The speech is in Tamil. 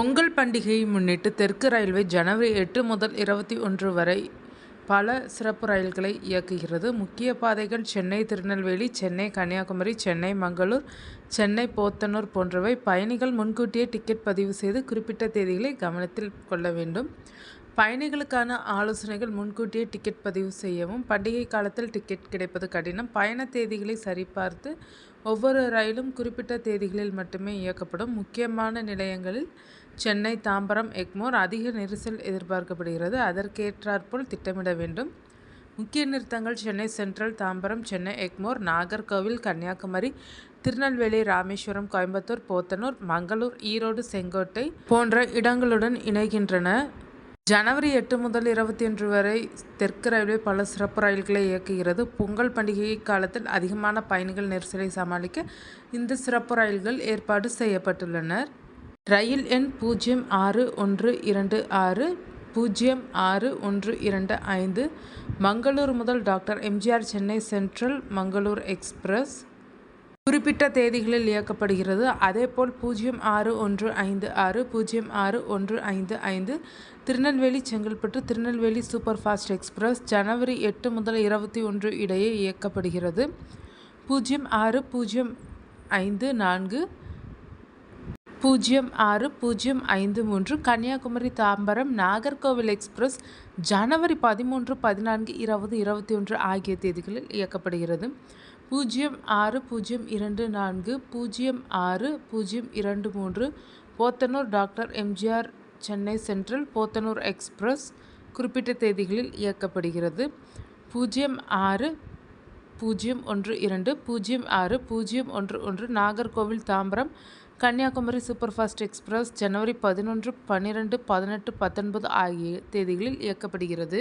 பொங்கல் பண்டிகையை முன்னிட்டு தெற்கு ரயில்வே ஜனவரி எட்டு முதல் இருபத்தி ஒன்று வரை பல சிறப்பு ரயில்களை இயக்குகிறது. முக்கிய பாதைகள் சென்னை திருநெல்வேலி சென்னை கன்னியாகுமரி சென்னை மங்களூர் சென்னை போத்தனூர் போன்றவை. பயணிகள் முன்கூட்டியே டிக்கெட் பதிவு செய்து குறிப்பிட்ட தேதிகளை கவனத்தில் கொள்ள வேண்டும். பயணிகளுக்கான ஆலோசனைகள் முன்கூட்டியே டிக்கெட் பதிவு செய்யவும் பண்டிகை காலத்தில் டிக்கெட் கிடைப்பது கடினம். பயண தேதிகளை சரிபார்த்து ஒவ்வொரு ரயிலும் குறிப்பிட்ட தேதிகளில் மட்டுமே இயக்கப்படும். முக்கியமான நிலையங்களில் சென்னை தாம்பரம் எக்மோர் அதிக நெரிசல் எதிர்பார்க்கப்படுகிறது. அதற்கேற்றாற்போல் திட்டமிட வேண்டும். முக்கிய நிறுத்தங்கள் சென்னை சென்ட்ரல் தாம்பரம் சென்னை எக்மோர் நாகர்கோவில் கன்னியாகுமரி திருநெல்வேலி ராமேஸ்வரம் கோயம்புத்தூர் போத்தனூர் மங்களூர் ஈரோடு செங்கோட்டை போன்ற இடங்களுடன் இணைகின்றன. ஜனவரி எட்டு முதல் இருபத்தி ஒன்று வரை தெற்கு ரயில்வே பல சிறப்பு ரயில்களை இயக்குகிறது. பொங்கல் பண்டிகை காலத்தில் அதிகமான பயணிகள் நெரிசலை சமாளிக்க இந்த சிறப்பு ரயில்கள் ஏற்பாடு செய்யப்பட்டுள்ளனர். ரயில் எண் பூஜ்ஜியம் ஆறு ஒன்று இரண்டு ஆறு பூஜ்ஜியம் ஆறு ஒன்று இரண்டு ஐந்து மங்களூர் முதல் doctor MGR Chennai central Mangalore express. குறிப்பிட்ட தேதிகளில் இயக்கப்படுகிறது. அதேபோல் பூஜ்ஜியம் ஆறு ஒன்று ஐந்து ஆறு பூஜ்ஜியம் ஆறு ஒன்று ஐந்து ஐந்து Tirunelveli Chengalpattu Tirunelveli super fast express ஜனவரி எட்டு முதல் இருபத்தி ஒன்று இடையே இயக்கப்படுகிறது. பூஜ்ஜியம் ஆறு பூஜ்ஜியம் ஐந்து நான்கு பூஜ்ஜியம் ஆறு பூஜ்ஜியம் ஐந்து மூன்று கன்னியாகுமரி தாம்பரம் நாகர்கோவில் எக்ஸ்பிரஸ் ஜனவரி பதிமூன்று பதினான்கு இருபது இருபத்தி ஒன்று ஆகிய தேதிகளில் இயக்கப்படுகிறது. பூஜ்ஜியம் ஆறு பூஜ்ஜியம் இரண்டு நான்கு பூஜ்ஜியம் ஆறு பூஜ்ஜியம் இரண்டு மூன்று Podanur doctor MGR Chennai central Podanur express குறிப்பிட்ட தேதிகளில் இயக்கப்படுகிறது. பூஜ்ஜியம் ஆறு பூஜ்ஜியம் ஒன்று இரண்டு பூஜ்ஜியம் ஆறு பூஜ்ஜியம் ஒன்று ஒன்று நாகர்கோவில் தாம்பரம் கன்னியாகுமரி சூப்பர்ஃபாஸ்ட் எக்ஸ்பிரஸ் ஜனவரி பதினொன்று பன்னிரெண்டு பதினெட்டு பத்தொன்பது ஆகிய தேதிகளில் இயக்கப்படுகிறது.